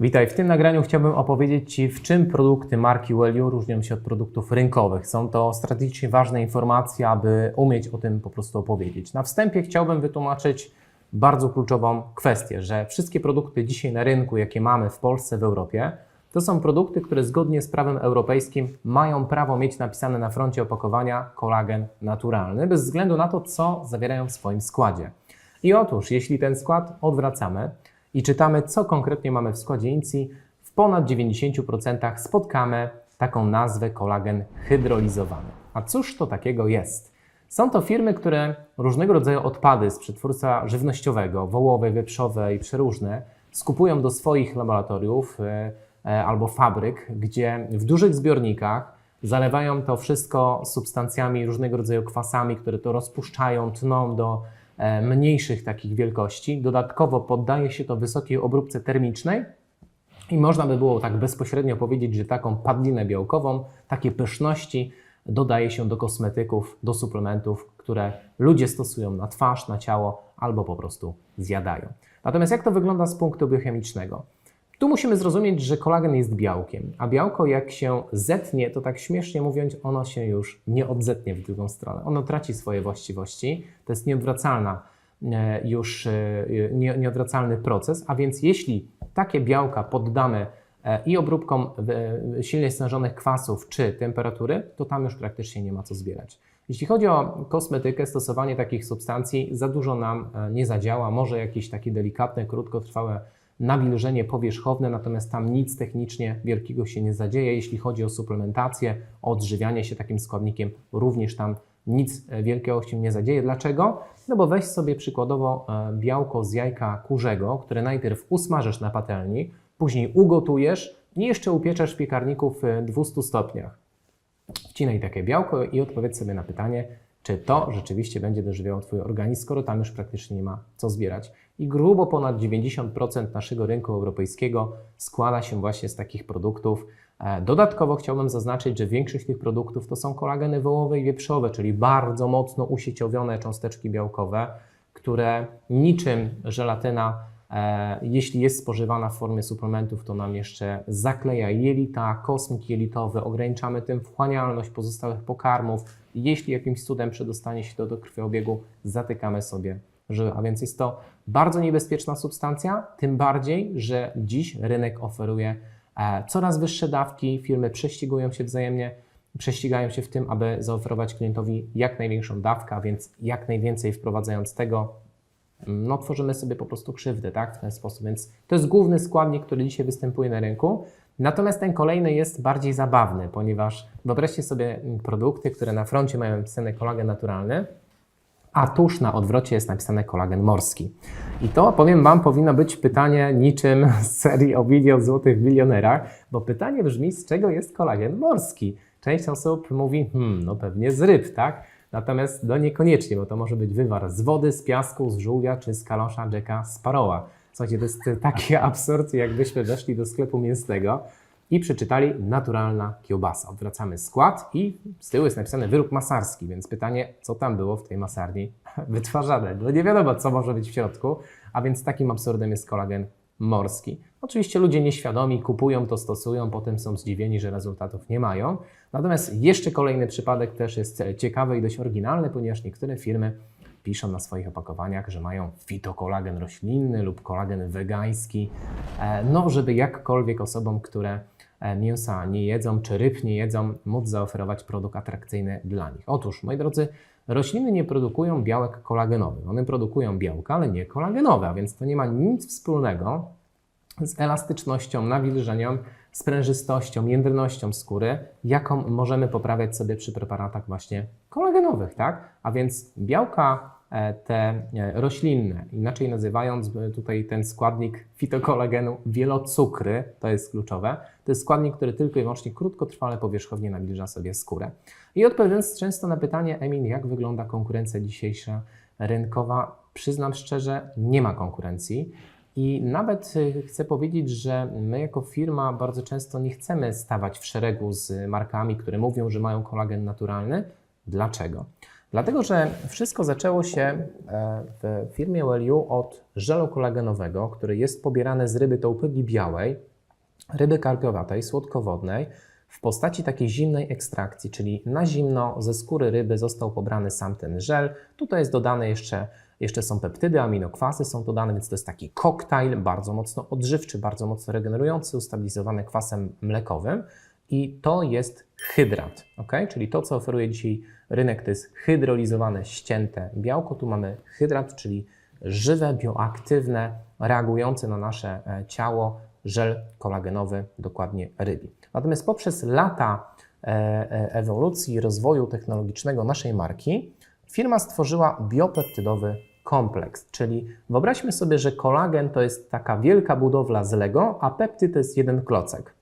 Witaj, w tym nagraniu chciałbym opowiedzieć Ci, w czym produkty marki Wellio różnią się od produktów rynkowych. Są to strategicznie ważne informacje, aby umieć o tym po prostu opowiedzieć. Na wstępie chciałbym wytłumaczyć bardzo kluczową kwestię, że wszystkie produkty dzisiaj na rynku, jakie mamy w Polsce, w Europie, to są produkty, które zgodnie z prawem europejskim mają prawo mieć napisane na froncie opakowania kolagen naturalny, bez względu na to, co zawierają w swoim składzie. I otóż, jeśli ten skład odwracamy i czytamy, co konkretnie mamy w składzie INCI, w ponad 90% spotkamy taką nazwę kolagen hydrolizowany. A cóż to takiego jest? Są to firmy, które różnego rodzaju odpady z przetwórstwa żywnościowego, wołowe, wieprzowe i przeróżne, skupują do swoich laboratoriów e, e, albo fabryk, gdzie w dużych zbiornikach zalewają to wszystko substancjami, różnego rodzaju kwasami, które to rozpuszczają, tną do mniejszych takich wielkości. Dodatkowo poddaje się to wysokiej obróbce termicznej i można by było tak bezpośrednio powiedzieć, że taką padlinę białkową, takie pyszności dodaje się do kosmetyków, do suplementów, które ludzie stosują na twarz, na ciało albo po prostu zjadają. Natomiast jak to wygląda z punktu biochemicznego? Tu musimy zrozumieć, że kolagen jest białkiem, a białko jak się zetnie, to tak śmiesznie mówiąc, ono się już nie odzetnie w drugą stronę. Ono traci swoje właściwości. To jest nieodwracalna e, już e, nie- nieodwracalny proces, a więc jeśli takie białka poddamy e, i obróbkom silnie stężonych kwasów czy temperatury, to tam już praktycznie nie ma co zbierać. Jeśli chodzi o kosmetykę, stosowanie takich substancji za dużo nam nie zadziała. Może jakieś takie delikatne, krótkotrwałe nawilżenie powierzchowne, natomiast tam nic technicznie wielkiego się nie zadzieje. Jeśli chodzi o suplementację, o odżywianie się takim składnikiem, również tam nic e, wielkiego się nie zadzieje. Dlaczego? No bo weź sobie przykładowo e, białko z jajka kurzego, które najpierw usmażysz na patelni, później ugotujesz i jeszcze upieczesz w piekarniku w e, 200 stopniach. Wcinaj takie białko i odpowiedz sobie na pytanie, czy to rzeczywiście będzie dożywiało Twój organizm, skoro tam już praktycznie nie ma co zbierać. I grubo ponad 90% naszego rynku europejskiego składa się właśnie z takich produktów. E, Dodatkowo chciałbym zaznaczyć, że większość tych produktów to są kolageny wołowe i wieprzowe, czyli bardzo mocno usieciowione cząsteczki białkowe, które niczym żelatyna, e, jeśli jest spożywana w formie suplementów, to nam jeszcze zakleja jelita, kosmik jelitowy, ograniczamy tym wchłanialność pozostałych pokarmów. Jeśli jakimś cudem przedostanie się to do krwiobiegu, zatykamy sobie żyły. A więc jest to bardzo niebezpieczna substancja, tym bardziej, że dziś rynek oferuje e, coraz wyższe dawki, firmy prześcigują się wzajemnie, prześcigają się w tym, aby zaoferować klientowi jak największą dawkę, więc jak najwięcej wprowadzając tego, no tworzymy sobie po prostu krzywdę, tak, w ten sposób. Więc to jest główny składnik, który dzisiaj występuje na rynku. Natomiast ten kolejny jest bardziej zabawny, ponieważ wyobraźcie sobie mm, produkty, które na froncie mają napisane kolagen naturalny, a tuż na odwrocie jest napisane kolagen morski. I to, powiem Wam, powinno być pytanie niczym z serii o milion złotych w milionerach, bo pytanie brzmi, z czego jest kolagen morski? Część osób mówi, hmm, no pewnie z ryb, tak? Natomiast no niekoniecznie, bo to może być wywar z wody, z piasku, z żółwia czy z kalosza Jacka Sparrowa. Słuchajcie, to jest taki absurd, jakbyśmy weszli do sklepu mięsnego i przeczytali naturalna kiełbasa. Odwracamy skład i z tyłu jest napisane wyrób masarski, więc pytanie, co tam było w tej masarni wytwarzane. No nie wiadomo, co może być w środku, a więc takim absurdem jest kolagen morski. Oczywiście ludzie nieświadomi kupują to, stosują, potem są zdziwieni, że rezultatów nie mają. Natomiast jeszcze kolejny przypadek też jest ciekawy i dość oryginalny, ponieważ niektóre firmy piszą na swoich opakowaniach, że mają fitokolagen roślinny lub kolagen wegański, e, no żeby jakkolwiek osobom, które e, mięsa nie jedzą czy ryb nie jedzą, móc zaoferować produkt atrakcyjny dla nich. Otóż, moi drodzy, rośliny nie produkują białek kolagenowych. One produkują białka, ale nie kolagenowe, a więc to nie ma nic wspólnego z elastycznością, nawilżeniem, sprężystością, jędrnością skóry, jaką możemy poprawiać sobie przy preparatach właśnie kolagenowych, tak? A więc białka te e, roślinne, inaczej nazywając e, tutaj ten składnik fitokolagenu wielocukry, to jest kluczowe, to jest składnik, który tylko i wyłącznie krótkotrwale powierzchownie nawilża sobie skórę. I odpowiadając często na pytanie, Emil, jak wygląda konkurencja dzisiejsza rynkowa, przyznam szczerze, nie ma konkurencji. I nawet chcę powiedzieć, że my jako firma bardzo często nie chcemy stawać w szeregu z markami, które mówią, że mają kolagen naturalny. Dlaczego? Dlatego, że wszystko zaczęło się e, w firmie Wellu od żelu kolagenowego, który jest pobierany z ryby tołpygi białej, ryby karpiowatej, słodkowodnej, w postaci takiej zimnej ekstrakcji, czyli na zimno ze skóry ryby został pobrany sam ten żel. Tutaj jest dodane jeszcze, jeszcze są peptydy, aminokwasy są dodane, więc to jest taki koktajl bardzo mocno odżywczy, bardzo mocno regenerujący, ustabilizowany kwasem mlekowym. I to jest hydrat, ok? Czyli to, co oferuje dzisiaj rynek, to jest hydrolizowane, ścięte białko. Tu mamy hydrat, czyli żywe, bioaktywne, reagujące na nasze e, ciało żel kolagenowy, dokładnie rybi. Natomiast poprzez lata e, e, ewolucji rozwoju technologicznego naszej marki, firma stworzyła biopeptydowy kompleks. Czyli wyobraźmy sobie, że kolagen to jest taka wielka budowla z Lego, a peptyd to jest jeden klocek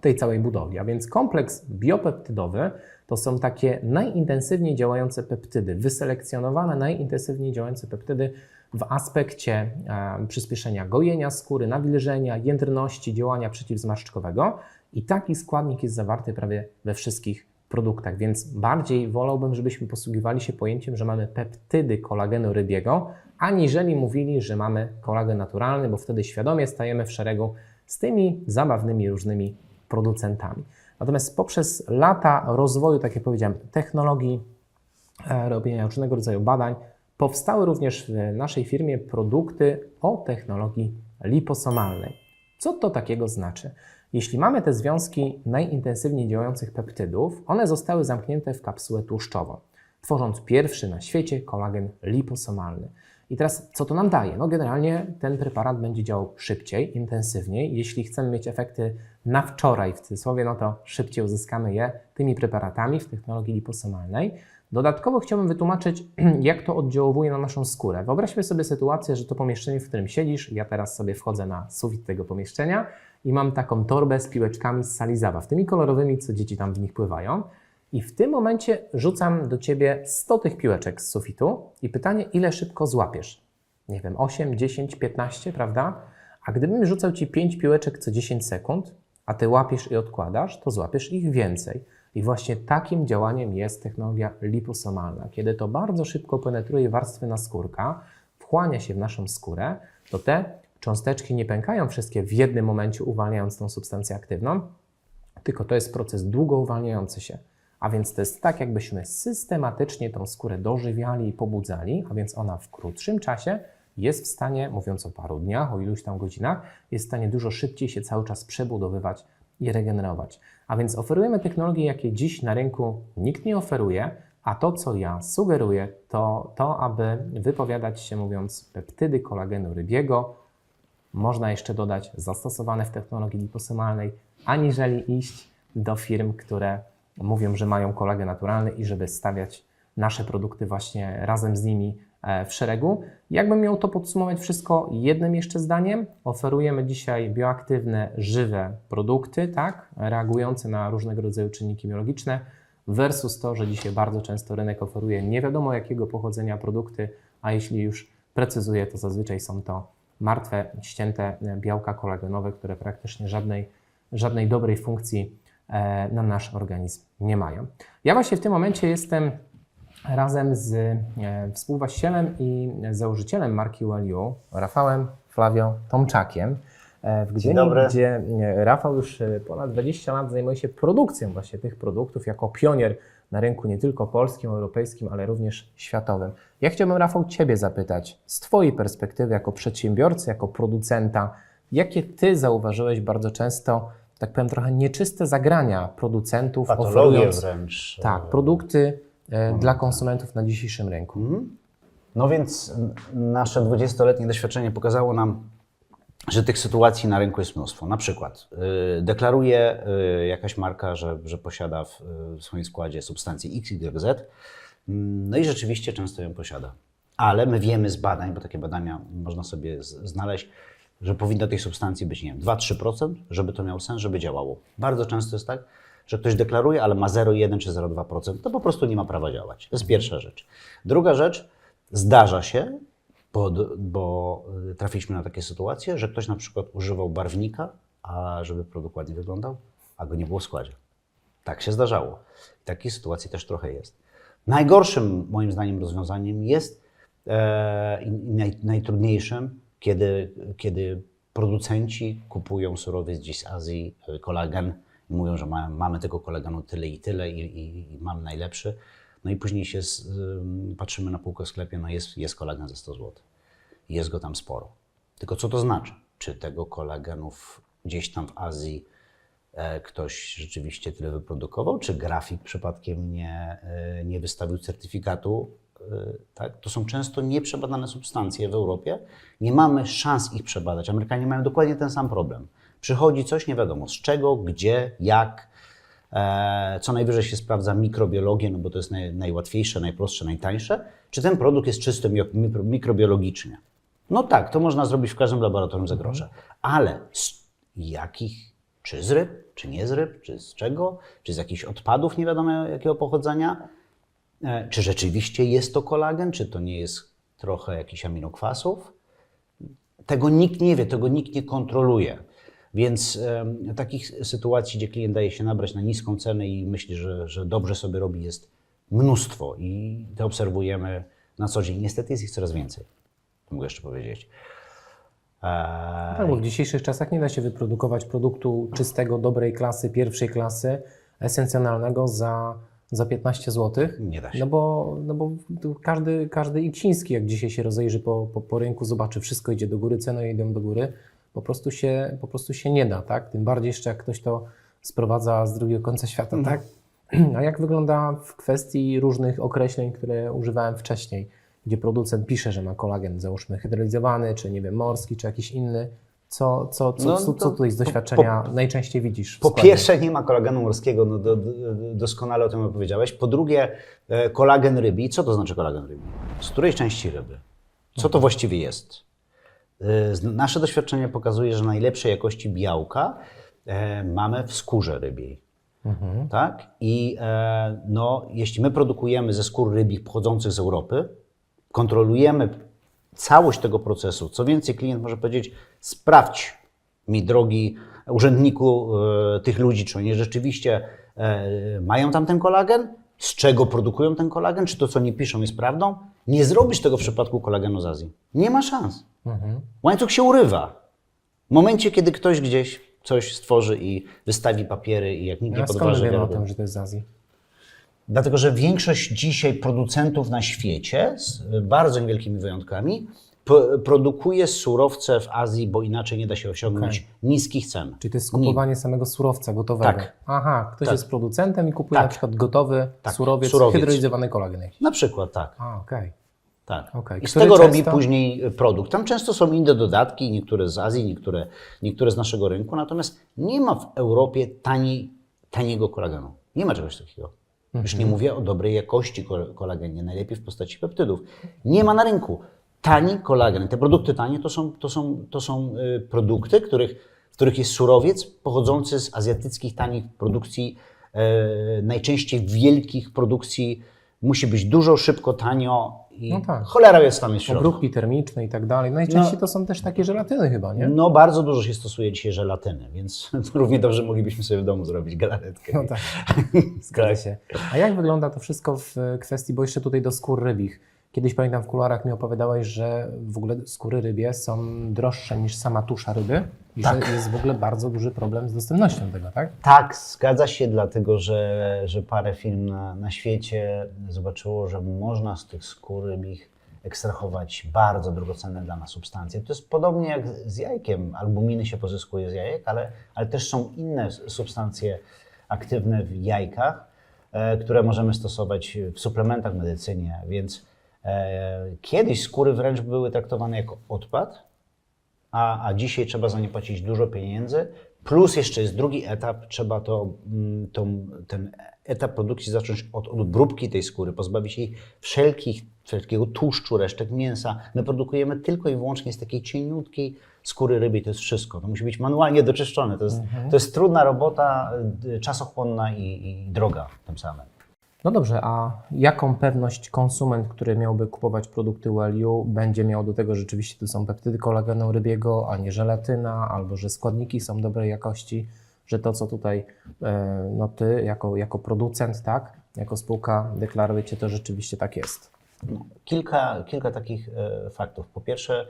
tej całej budowie. A więc kompleks biopeptydowy to są takie najintensywniej działające peptydy, wyselekcjonowane najintensywniej działające peptydy w aspekcie e, przyspieszenia gojenia skóry, nawilżenia, jędrności, działania przeciwzmarszczkowego. I taki składnik jest zawarty prawie we wszystkich produktach, więc bardziej wolałbym, żebyśmy posługiwali się pojęciem, że mamy peptydy kolagenu rybiego, aniżeli mówili, że mamy kolagen naturalny, bo wtedy świadomie stajemy w szeregu z tymi zabawnymi różnymi producentami. Natomiast poprzez lata rozwoju, tak jak powiedziałem, technologii, e, robienia różnego rodzaju badań, powstały również w naszej firmie produkty o technologii liposomalnej. Co to takiego znaczy? Jeśli mamy te związki najintensywniej działających peptydów, one zostały zamknięte w kapsułę tłuszczową, tworząc pierwszy na świecie kolagen liposomalny. I teraz co to nam daje? No generalnie ten preparat będzie działał szybciej, intensywniej. Jeśli chcemy mieć efekty na wczoraj w cudzysłowie, no to szybciej uzyskamy je tymi preparatami w technologii liposomalnej. Dodatkowo chciałbym wytłumaczyć, jak to oddziałuje na naszą skórę. Wyobraźmy sobie sytuację, że to pomieszczenie, w którym siedzisz, ja teraz sobie wchodzę na sufit tego pomieszczenia i mam taką torbę z piłeczkami z sali zabaw, tymi kolorowymi, co dzieci tam w nich pływają. I w tym momencie rzucam do ciebie 100 tych piłeczek z sufitu i pytanie, ile szybko złapiesz? Nie wiem, 8, 10, 15, prawda? A gdybym rzucał ci 5 piłeczek co 10 sekund, a ty łapiesz i odkładasz, to złapiesz ich więcej. I właśnie takim działaniem jest technologia liposomalna. Kiedy to bardzo szybko penetruje warstwy naskórka, wchłania się w naszą skórę, to te cząsteczki nie pękają wszystkie w jednym momencie, uwalniając tą substancję aktywną, tylko to jest proces długo uwalniający się. A więc to jest tak, jakbyśmy systematycznie tą skórę dożywiali i pobudzali, a więc ona w krótszym czasie jest w stanie, mówiąc o paru dniach, o iluś tam godzinach, jest w stanie dużo szybciej się cały czas przebudowywać i regenerować. A więc oferujemy technologie, jakie dziś na rynku nikt nie oferuje, a to, co ja sugeruję, to to, aby wypowiadać się mówiąc peptydy kolagenu rybiego, można jeszcze dodać zastosowane w technologii liposomalnej, aniżeli iść do firm, które mówią, że mają kolagen naturalny i żeby stawiać nasze produkty właśnie razem z nimi e, w szeregu. Jakbym miał to podsumować wszystko jednym jeszcze zdaniem, oferujemy dzisiaj bioaktywne, żywe produkty, tak, reagujące na różnego rodzaju czynniki biologiczne, versus to, że dzisiaj bardzo często rynek oferuje nie wiadomo jakiego pochodzenia produkty, a jeśli już precyzuje, to zazwyczaj są to martwe, ścięte białka kolagenowe, które praktycznie żadnej, żadnej dobrej funkcji e, na nasz organizm nie mają. Ja właśnie w tym momencie jestem razem z e, współwłaścicielem i założycielem marki Waliu, Rafałem Flavio Tomczakiem, e, w Gdyni, gdzie e, Rafał już e, ponad 20 lat zajmuje się produkcją właśnie tych produktów jako pionier na rynku nie tylko polskim, europejskim, ale również światowym. Ja chciałbym, Rafał, Ciebie zapytać z Twojej perspektywy jako przedsiębiorcy, jako producenta, jakie Ty zauważyłeś bardzo często, tak powiem, trochę nieczyste zagrania producentów, Patologię oferując wręcz. tak, produkty e, dla konsumentów na dzisiejszym rynku. No więc nasze 20-letnie doświadczenie pokazało nam, że tych sytuacji na rynku jest mnóstwo. Na przykład y, deklaruje y, jakaś marka, że, że posiada w, w swoim składzie substancję XYZ, mm, no i rzeczywiście często ją posiada. Ale my wiemy z badań, bo takie badania można sobie z, znaleźć, że powinno tej substancji być, nie wiem, 2-3%, żeby to miało sens, żeby działało. Bardzo często jest tak, że ktoś deklaruje, ale ma 0,1 czy 0,2%, to po prostu nie ma prawa działać. To jest pierwsza rzecz. Druga rzecz, zdarza się, bo, bo y, trafiliśmy na takie sytuacje, że ktoś na przykład używał barwnika, a żeby produkt ładnie wyglądał, a go nie było w składzie. Tak się zdarzało. Takich sytuacji też trochę jest. Najgorszym moim zdaniem rozwiązaniem jest e, i naj, najtrudniejszym, kiedy, kiedy producenci kupują surowiec gdzieś z Azji, e, kolagen i mówią, że ma, mamy tego kolagenu tyle i tyle i, i, i mamy najlepszy. No i później się z, ym, patrzymy na półkę w sklepie, no jest, jest kolagen za 100 zł. Jest go tam sporo. Tylko co to znaczy? Czy tego kolagenów gdzieś tam w Azji e, ktoś rzeczywiście tyle wyprodukował, czy grafik przypadkiem nie, e, nie wystawił certyfikatu? E, Tak? To są często nieprzebadane substancje w Europie. Nie mamy szans ich przebadać. Amerykanie mają dokładnie ten sam problem. Przychodzi coś, nie wiadomo z czego, gdzie, jak. E, Co najwyżej się sprawdza mikrobiologię, no bo to jest naj, najłatwiejsze, najprostsze, najtańsze. Czy ten produkt jest czysty mi- mikro, mikrobiologicznie? No tak, to można zrobić w każdym laboratorium za grosze. Ale z jakich? Czy z ryb, czy nie z ryb, czy z czego? Czy z jakichś odpadów nie wiadomo jakiego pochodzenia? E, Czy rzeczywiście jest to kolagen, czy to nie jest trochę jakichś aminokwasów? Tego nikt nie wie, tego nikt nie kontroluje. Więc em, takich sytuacji, gdzie klient daje się nabrać na niską cenę i myśli, że, że dobrze sobie robi, jest mnóstwo i to obserwujemy na co dzień. Niestety jest ich coraz więcej, mogę jeszcze powiedzieć. Eee, bo w dzisiejszych czasach nie da się wyprodukować produktu czystego, dobrej klasy, pierwszej klasy, esencjonalnego za, za 15 zł. Nie da się. No bo, no bo każdy, każdy i chiński, jak dzisiaj się rozejrzy po, po, po rynku, zobaczy, wszystko idzie do góry, ceny idą do góry, po prostu się, po prostu się nie da, tak? Tym bardziej jeszcze jak ktoś to sprowadza z drugiego końca świata, tak? A jak wygląda w kwestii różnych określeń, które używałem wcześniej, gdzie producent pisze, że ma kolagen, załóżmy hydrolizowany, czy nie wiem, morski, czy jakiś inny. Co, co, co, No, co, tutaj z po- doświadczenia najczęściej widzisz? Po składzie? pierwsze, nie ma kolagenu morskiego, no do, do, doskonale o tym opowiedziałeś. Po drugie, e, kolagen rybi. Co to znaczy kolagen rybi? Z której części ryby? Co to właściwie jest? E, Nasze doświadczenie pokazuje, że najlepszej jakości białka e, mamy w skórze rybiej. Tak? I no, jeśli my produkujemy ze skór rybich pochodzących z Europy, kontrolujemy całość tego procesu. Co więcej, klient może powiedzieć: sprawdź mi, drogi urzędniku, e, tych ludzi, czy oni rzeczywiście e, mają tam ten kolagen, z czego produkują ten kolagen, czy to, co nie piszą, jest prawdą. Nie zrobisz tego w przypadku kolagenu z Azji. Nie ma szans. Łańcuch się urywa. W momencie, kiedy ktoś gdzieś coś stworzy i wystawi papiery i jak nikt nie A skąd podważy wiemy o tym, że to jest z Azji? Dlatego, że większość dzisiaj producentów na świecie, z bardzo niewielkimi wyjątkami, produkuje surowce w Azji, bo inaczej nie da się osiągnąć niskich cen. Czyli to jest skupowanie samego surowca gotowego. Tak. Aha, ktoś Tak. jest producentem i kupuje Tak. na przykład gotowy Tak, surowiec, surowiec. hydrolizowany kolagen. Na przykład tak. A, okej. tak. Okej. I z tego robi często- później produkt. Tam często są inne dodatki, niektóre z Azji, niektóre, niektóre z naszego rynku, natomiast nie ma w Europie taniej, taniego kolagenu. Nie ma czegoś takiego. Już nie mówię o dobrej jakości kol- kolagenie, najlepiej w postaci peptydów. Nie ma na rynku. Tani kolagen. Te produkty tanie to są, to są, to są y, produkty, których, w których jest surowiec pochodzący z azjatyckich tanich produkcji, e, najczęściej wielkich produkcji. Musi być dużo, szybko, tanio i No tak. cholera jest tam środku. Obróbki termiczne i tak dalej. Najczęściej to są też takie żelatyny chyba, nie? No bardzo dużo się stosuje dzisiaj żelatyny, więc równie dobrze moglibyśmy sobie w domu zrobić galaretkę. No tak, zgadza się. A jak wygląda to wszystko w kwestii, bo jeszcze tutaj do skór rybich. Kiedyś pamiętam w kularach mi opowiadałeś, że w ogóle skóry rybie są droższe niż sama tusza ryby i Tak. że jest w ogóle bardzo duży problem z dostępnością tego, tak? Tak, zgadza się, dlatego że, że parę firm na, na świecie zobaczyło, że można z tych skór rybich ekstrahować bardzo drogocenne dla nas substancje. To jest podobnie jak z jajkiem. Albuminy się pozyskuje z jajek, ale, ale też są inne substancje aktywne w jajkach, e, które możemy stosować w suplementach w medycynie. Więc kiedyś skóry wręcz były traktowane jako odpad, a, a dzisiaj trzeba za nie płacić dużo pieniędzy. Plus jeszcze jest drugi etap, trzeba to, mm, tą, ten etap produkcji zacząć od odbróbki tej skóry, pozbawić jej wszelkich, wszelkiego tłuszczu, resztek mięsa. My produkujemy tylko i wyłącznie z takiej cieniutkiej skóry ryby, to jest wszystko. To musi być manualnie doczyszczone. To jest, to jest trudna robota, y, czasochłonna i, i droga tym samym. No dobrze, a jaką pewność konsument, który miałby kupować produkty Wellu, będzie miał do tego, że rzeczywiście to są peptydy kolagenu rybiego, a nie żelatyna, albo że składniki są dobrej jakości, że to, co tutaj e, no ty jako, jako producent, tak, jako spółka deklarujecie, to rzeczywiście tak jest. Kilka, kilka takich e, faktów. Po pierwsze,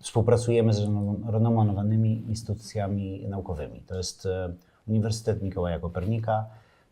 współpracujemy z renom- renomowanymi instytucjami naukowymi. To jest e, Uniwersytet Mikołaja Kopernika,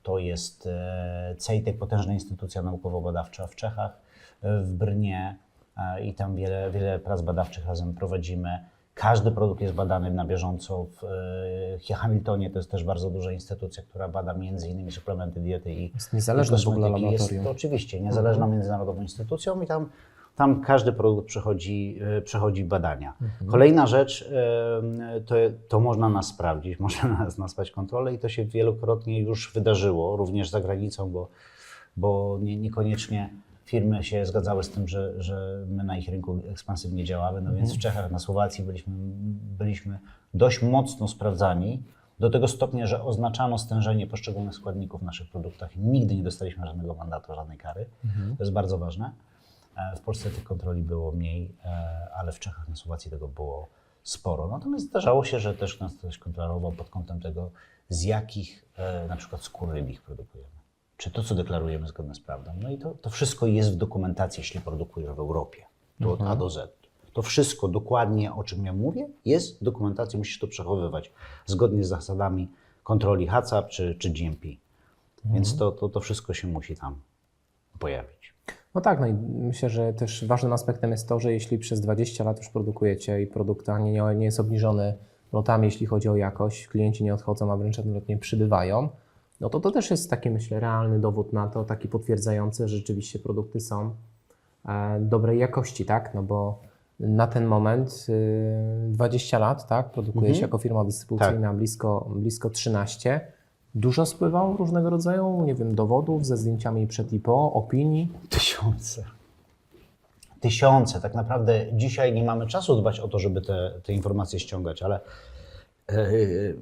to jest e, CEITEK, potężna instytucja naukowo-badawcza w Czechach, e, w Brnie e, i tam wiele, wiele prac badawczych razem prowadzimy. Każdy produkt jest badany na bieżąco. W Hamiltonie to jest też bardzo duża instytucja, która bada między innymi suplementy diety i Jest niezależne w ogóle laboratorium. Jest to oczywiście niezależną międzynarodową instytucją i tam, tam każdy produkt przechodzi, e, przechodzi badania. Kolejna rzecz, e, to, to można nas sprawdzić, można nas nasłać kontrolę i to się wielokrotnie już wydarzyło, również za granicą, bo, bo nie, niekoniecznie firmy się zgadzały z tym, że, że my na ich rynku ekspansywnie działamy. No więc w Czechach, na Słowacji byliśmy, byliśmy dość mocno sprawdzani. Do tego stopnia, że oznaczano stężenie poszczególnych składników w naszych produktach i nigdy nie dostaliśmy żadnego mandatu, żadnej kary. To jest bardzo ważne. E, W Polsce tych kontroli było mniej, e, ale w Czechach, na Słowacji tego było sporo. Natomiast zdarzało się, że też nas ktoś kontrolował pod kątem tego, z jakich e, na przykład skór rybich produkujemy. Czy to, co deklarujemy, zgodne z prawdą. No i to, to wszystko jest w dokumentacji, jeśli produkujesz w Europie. To od A do Z. To wszystko dokładnie, o czym ja mówię, jest w dokumentacji, musisz to przechowywać zgodnie z zasadami kontroli HACCP czy, czy GMP. Więc to, to, to wszystko się musi tam pojawić. No tak, no i myślę, że też ważnym aspektem jest to, że jeśli przez 20 lat już produkujecie i produkt nie, nie jest obniżony lotami, jeśli chodzi o jakość, klienci nie odchodzą, a wręcz odwrotnie przybywają, no to to też jest taki, myślę, realny dowód na to, taki potwierdzający, że rzeczywiście produkty są e, dobrej jakości, tak? No bo na ten moment y, 20 lat, tak? Produkujecie jako firma dystrybucyjna blisko, blisko 13. Dużo spływało różnego rodzaju, nie wiem, dowodów ze zdjęciami przed i po, opinii. Tysiące. Tysiące. Tak naprawdę dzisiaj nie mamy czasu dbać o to, żeby te, te informacje ściągać, ale e,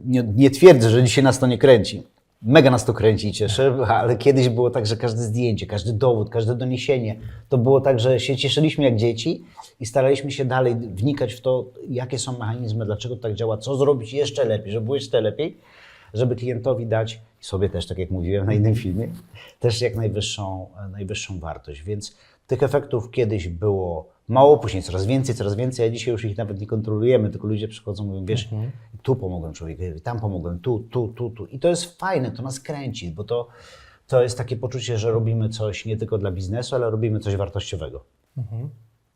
nie, nie twierdzę, że dzisiaj nas to nie kręci. Mega nas to kręci i cieszy, ale kiedyś było tak, że każde zdjęcie, każdy dowód, każde doniesienie, to było tak, że się cieszyliśmy jak dzieci i staraliśmy się dalej wnikać w to, jakie są mechanizmy, dlaczego tak działa, co zrobić jeszcze lepiej, żeby było jeszcze lepiej, żeby klientowi dać, i sobie też, tak jak mówiłem na innym filmie, też jak najwyższą, najwyższą wartość. Więc tych efektów kiedyś było mało, później coraz więcej, coraz więcej, a dzisiaj już ich nawet nie kontrolujemy, tylko ludzie przychodzą i mówią, wiesz, tu pomogłem człowiekowi, tam pomogłem, tu, tu, tu, tu. I to jest fajne, to nas kręci, bo to, to jest takie poczucie, że robimy coś nie tylko dla biznesu, ale robimy coś wartościowego.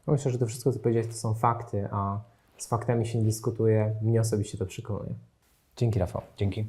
No Myślę, że to wszystko, co powiedziałeś, to są fakty, a z faktami się nie dyskutuje. Mnie osobiście to przekonuje. Dzięki, Rafał. Dzięki.